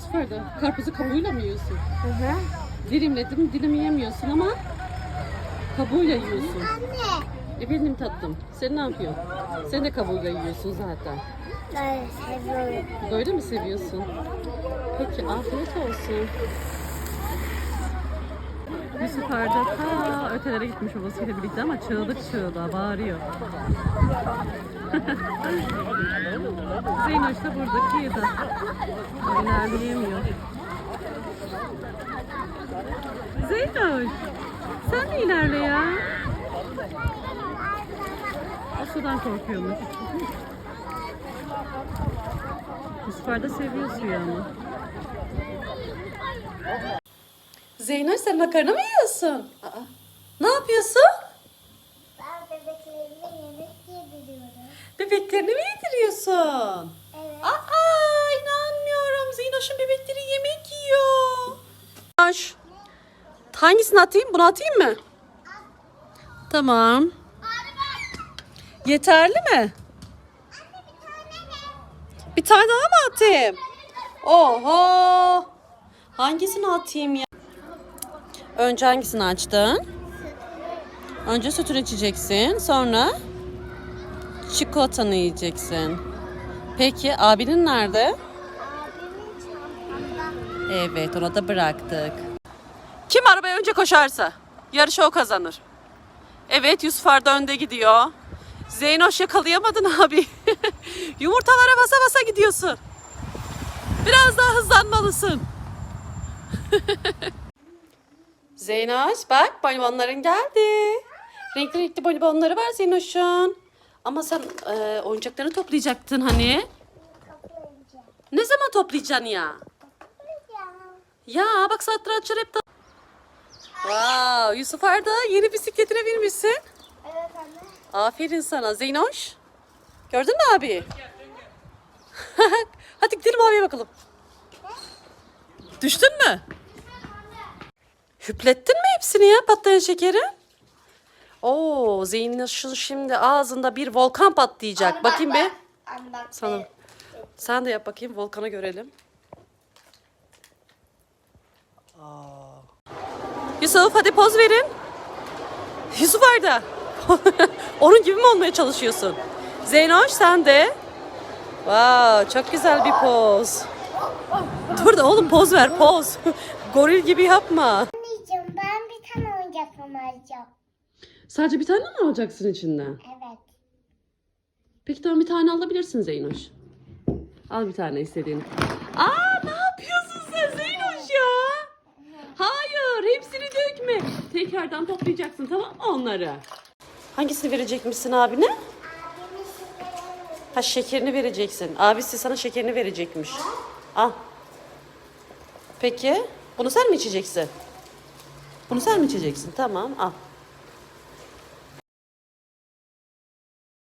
Yusuf Arda, karpuzu kabuğuyla mı yiyorsun? Hı hı. Dilimledim, dilimi yemiyorsun ama kabuğuyla yiyorsun. Anne. E benim tatlım. Sen ne yapıyorsun? Sen de kabuğuyla yiyorsun zaten. Ben seviyorum. Böyle mi seviyorsun? Peki afiyet olsun. Yusuf Arda ta ötelere gitmiş babasıyla birlikte ama çığlık çığlığa bağırıyor. Zeynoş da burada kıyıda. İlerleyemiyor. Zeynoş sen de ilerle ya. O sudan korkuyormuş. Yusuf Arda seviyor suyu ama. Zeynoş sen makarna mı yiyorsun? Aa, ne yapıyorsun? Ben bebeklerime yemek yediriyorum. Bebeklerini mi yediriyorsun? Evet. Aa inanmıyorum. Zeynoş'un bebekleri yemek yiyor. Zeynoş. Hangisini atayım? Bunu atayım mı? Tamam. Yeterli mi? Bir tane daha mı atayım? Oho. Hangisini atayım ya? Önce hangisini açtın? Önce sütünü içeceksin. Sonra çikolatanı yiyeceksin. Peki abinin nerede? Evet ona da bıraktık. Kim arabaya önce koşarsa yarışı o kazanır. Evet Yusuf Arda önde gidiyor. Zeynoş yakalayamadın abi. Yumurtalara basa basa gidiyorsun. Biraz daha hızlanmalısın. Zeynoş bak bonibonların geldi. Renkli renkli bonibonları var Zeynoş'un. Ama sen e, oyuncaklarını toplayacaktın hani. Kaplayacağım. Ne zaman toplayacaksın ya? Kaplayacağım. Ya bak saatler açar hep de... Wow, Yusuf Arda yeni bisikletine binmişsin. Evet anne. Aferin sana Zeynoş. Gördün mü abi? Hadi gidelim abiye bakalım. Düştün mü? Hüplettin mi hepsini ya patlayan şekeri? Oo Zeynoş'un şimdi ağzında bir volkan patlayacak. Bakayım bir. Anne bak. Sana. be. Sen de yap bakayım volkanı görelim. Yusuf hadi poz verin. Yusuf Arda. Onun gibi mi olmaya çalışıyorsun? Zeynoş sen de. Wow, çok güzel bir poz. Dur da oğlum poz ver poz. Goril gibi yapma. Anneciğim ben bir tane oyuncak alacağım. Sadece bir tane mi alacaksın içinden? Evet. Peki tamam bir tane alabilirsin Zeynoş. Al bir tane istediğini. Aa ne yapıyorsun sen Zeynoş ya? Hayır hepsini dökme. Tekrardan toplayacaksın tamam mı onları? Hangisini verecekmişsin abine? Ha şekerini vereceksin. Abisi sana şekerini verecekmiş. Al. Peki bunu sen mi içeceksin? Bunu sen mi içeceksin? Tamam al.